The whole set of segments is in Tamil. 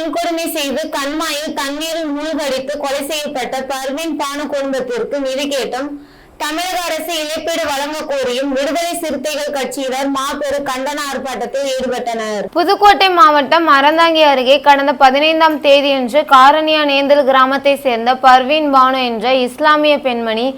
வன்கொடுமை செய்து கண்மாயில் தண்ணீரில் மூழ்கடித்து கொலை செய்யப்பட்ட பர்வீன் பானு குடும்பத்திற்கு நிதி கேட்டும் தமிழக அரசு இழப்பீடு வழங்க கோரியும் விடுதலை சிறுத்தைகள் கட்சியினர் மாபெரும் கண்டன ஆர்ப்பாட்டத்தில் ஈடுபட்டனர். புதுக்கோட்டை மாவட்டம் அறந்தாங்கி அருகே கடந்த பதினைந்தாம் தேதியன்று காரணியா நேந்தல் கிராமத்தை சேர்ந்த பர்வீன் பானு என்ற இஸ்லாமிய பெண்மணி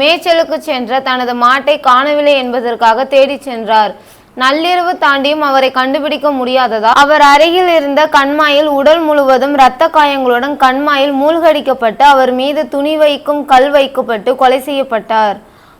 மேய்ச்சலுக்கு சென்ற தனது மாட்டை காணவில்லை என்பதற்காக தேடிச் சென்றார். நள்ளிரவு தாண்டியும் அவரை கண்டுபிடிக்க முடியாததால் அவர் அருகில் இருந்த கண்மாயில் உடல் முழுவதும் இரத்த காயங்களுடன் கண்மாயில் மூழ்கடிக்கப்பட்டு அவர் மீது துணி வைக்கும் கல் வைக்கப்பட்டு கொலை செய்யப்பட்டார்.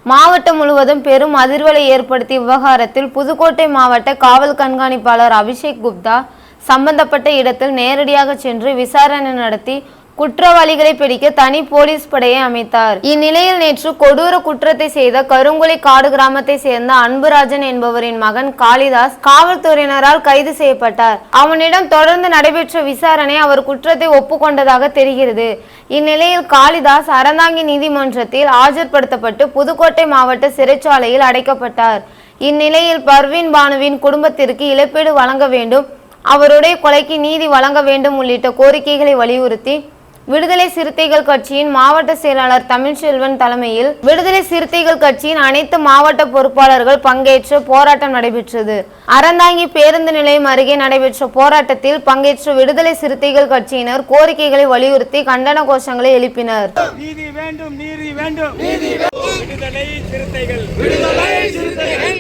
மாவட்டம் முழுவதும் பெரும் அதிர்வலை ஏற்படுத்திய விவகாரத்தில் புதுக்கோட்டை மாவட்ட காவல் கண்காணிப்பாளர் அபிஷேக் குப்தா சம்பந்தப்பட்ட இடத்தில் நேரடியாக சென்று விசாரணை நடத்தி குற்றவாளிகளை பிடிக்க தனி போலீஸ் படையை அமைத்தார். இந்நிலையில் நேற்று கொடூர குற்றத்தை செய்த கருங்குலை காடு கிராமத்தை சேர்ந்த அன்புராஜன் என்பவரின் மகன் காளிதாஸ் காவல்துறையினரால் கைது செய்யப்பட்டார். அவனிடம் தொடர்ந்து நடைபெற்ற விசாரணை அவர் குற்றத்தை ஒப்புக்கொண்டதாக தெரிகிறது. இந்நிலையில் காளிதாஸ் அறந்தாங்கி நீதிமன்றத்தில் ஆஜர்படுத்தப்பட்டு புதுக்கோட்டை மாவட்ட சிறைச்சாலையில் அடைக்கப்பட்டார். இந்நிலையில் பர்வீன் பானுவின் குடும்பத்திற்கு இழப்பீடு வழங்க வேண்டும் அவருடைய கொலைக்கு நீதி வழங்க வேண்டும் உள்ளிட்ட கோரிக்கைகளை வலியுறுத்தி விடுதலை சிறுத்தைகள் கட்சியின் மாவட்ட செயலாளர் தமிழ்ச்செல்வன் தலைமையில் விடுதலை சிறுத்தைகள் கட்சியின் அனைத்து மாவட்ட பொறுப்பாளர்கள் பங்கேற்று போராட்டம் நடைபெற்றது. அறந்தாங்கி பேருந்து நிலையம் அருகே நடைபெற்ற போராட்டத்தில் பங்கேற்ற விடுதலை சிறுத்தைகள் கட்சியினர் கோரிக்கைகளை வலியுறுத்தி கண்டன கோஷங்களை எழுப்பினர். நீதி வேண்டும் நீதி வேண்டும். விடுதலை சிறுத்தைகள் விடுதலை சிறுத்தைகள்.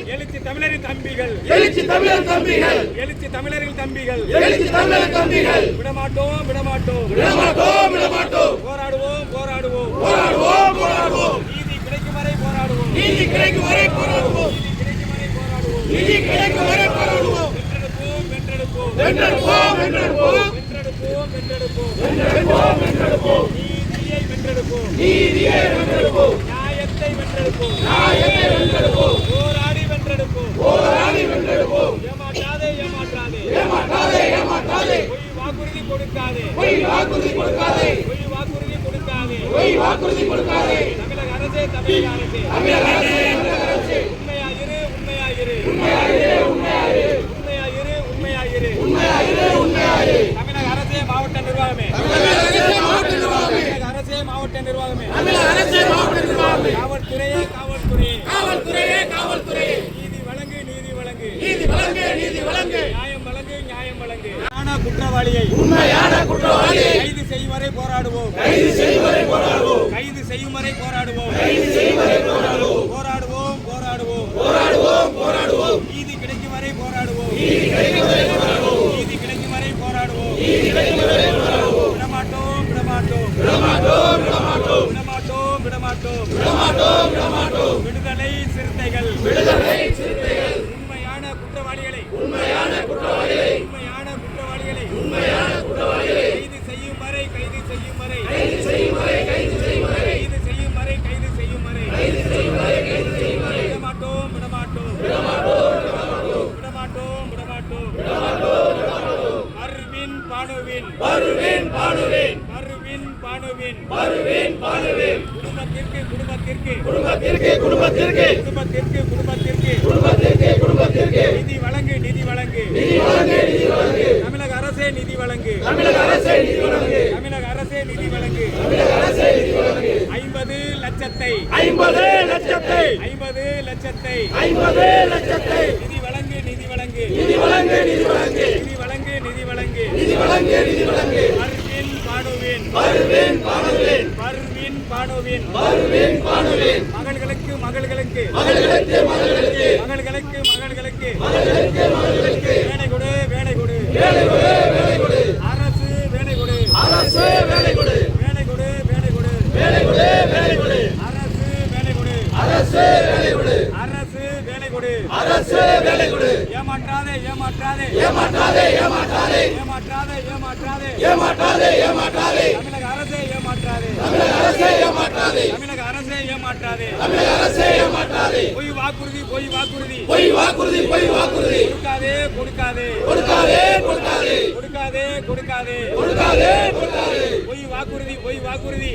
தம்பிகள். எழுச்சி தமிழர் தம்பிகள். எழுச்சி தமிழர்கள் தம்பிகள். எழுச்சி தமிழர் தம்பிகள். விடமாட்டோம் விடமாட்டோம். விடமாட்டோம் விடமாட்டோம். போராடுவோம் போராடுவோம். போராடுவோம் போராடுவோம். நீதி கிடைக்கும் வரை போராடுவோம். நீதி கிடைக்கும் வரை போராடுவோம். நீதி கிடைக்கும் வரை போராடுவோம். வென்றெடுப்போம் வென்றெடுப்போம். வென்றெடுப்போம் வென்றெடுப்போம். வென்றெடுப்போம் வென்றெடுப்போம். நீதியை வென்றெடுப்போம். நீதியை வென்றெடுப்போம். நியாயத்தை வென்றெடுப்போம். நியாயத்தை வென்றெடுப்போம். வென்றெடுப்போம் போராடி வென்றெடுப்போம் ஏமாற்றாதே ஏமாற்றாதே ஏமாற்றாதே ஏமாற்றாதே பொய் வாக்குறுதி கொடுக்காதே பொய் வாக்குறுதி கொடுக்காதே பொய் வாக்குறுதி கொடுக்காதே பொய் வாக்குறுதி கொடுக்காதே தமிழக அரசே தமிழக அரசே தமிழக அரசே தமிழக அரசே உண்மையாயிரு உண்மையாயிரு உண்மையாயிரு உண்மையாயிரு தமிழக அரசே மாவட்ட நிர்வாகமே தமிழக அரசே மாவட்ட நிர்வாகமே தமிழக அரசே மாவட்ட நிர்வாகமே தமிழக அரசே மாவட்ட நிர்வாகமே காவல்துறையே காவல்துறையே வழங்கு நீதி வழங்கு. நியாயம் வழங்கு நியாயம் வழங்கு. குற்றவாளியை உண்மையான குற்றவாளியை கைது செய்யும் வரை போராடுவோம். கைது செய்வதை போராடுவோம். கைது செய்யும் வரை போராடுவோம். கைது செய்வதை போராடுவோம். போராடுவோம் போராடுவோம். போராடுவோம் போராடுவோம். நீதி கிடைக்கும் வரை போராடுவோம். நீதி கிடைக்கும் வரை போராடுவோம். நீதி கிடைக்கும் வரை போராடுவோம். நீதி கிடைக்கும் வரை போராடுவோம். விடமாட்டோம் விடமாட்டோம். விடமாட்டோம் விடமாட்டோம். விடமாட்டோம் விடமாட்டோம். விடமாட்டோம் விடமாட்டோம். விடுதலை சிறுத்தைகள். விடுதலை பானுவின். வருவேன் பாடுவேன் அர்வின் பானுவின். வருவேன் பாடுவேன் குடும்பத்திற்கு குடும்பத்திற்கு. குடும்பத்திற்கு குடும்பத்திற்கு. குடும்பத்திற்கு குடும்பத்திற்கு. குடும்பத்திற்கு குடும்பத்திற்கு. நிதி வழங்கு நிதி வழங்கு. நிதி வழங்கு நிதி வழங்கு. தமிழக அரசே நிதி வழங்கு. தமிழக அரசே நிதி வழங்கு. தமிழக அரசே நிதி வழங்கு. தமிழக அரசே நிதி வழங்கு. ஐம்பது லட்சத்தை. ஐம்பது லட்சத்தை. ஐம்பது லட்சத்தை. ஐம்பது லட்சத்தை. பானுவின் மகள்களுக்கு மகள்களுக்கு. மகள்களுக்கு மகள்களுக்கு. மகள்களுக்கு மகள்களுக்கு. மகள்களுக்கு மகள்களுக்கு. வேலை கொடு வேலை கொடு வேலை கொடு வேலை கொடு அரசு வேலை கொடு அரசு வேலை கொடு வேலை கொடு வேலை கொடு வேலை கொடு வேலை கொடு அரசு வேலை கொடு அரசு வேலை கொடு அரசு வேலை கொடு அரசு வேலை கொடு ஏமாற்றாதே ஏமாற்றாதே. ஏமாற்றாதே ஏமாற்றாதே. ஏமாற்றாதே ஏமாற்றாதே. ஏமாற்றாதே ஏமாற்றாதே தமிழக அரசே ஏமாற்றாதே தமிழக அரசே ஏமாற்றாதே. தமிழக அரசே ஏமாற்றாதே. தமிழக அரசே ஏமாற்றாதே. பொய் வாக்குறுதி பொய் வாக்குறுதி. பொய் வாக்குறுதி பொய் வாக்குறுதி. கொடுக்காதே கொடுக்காதே. கொடுக்காதே கொடுக்காதே. கொடுக்காதே கொடுக்காதே. கொடுக்காதே கொடுக்காதே. பொய் வாக்குறுதி பொய் வாக்குறுதி.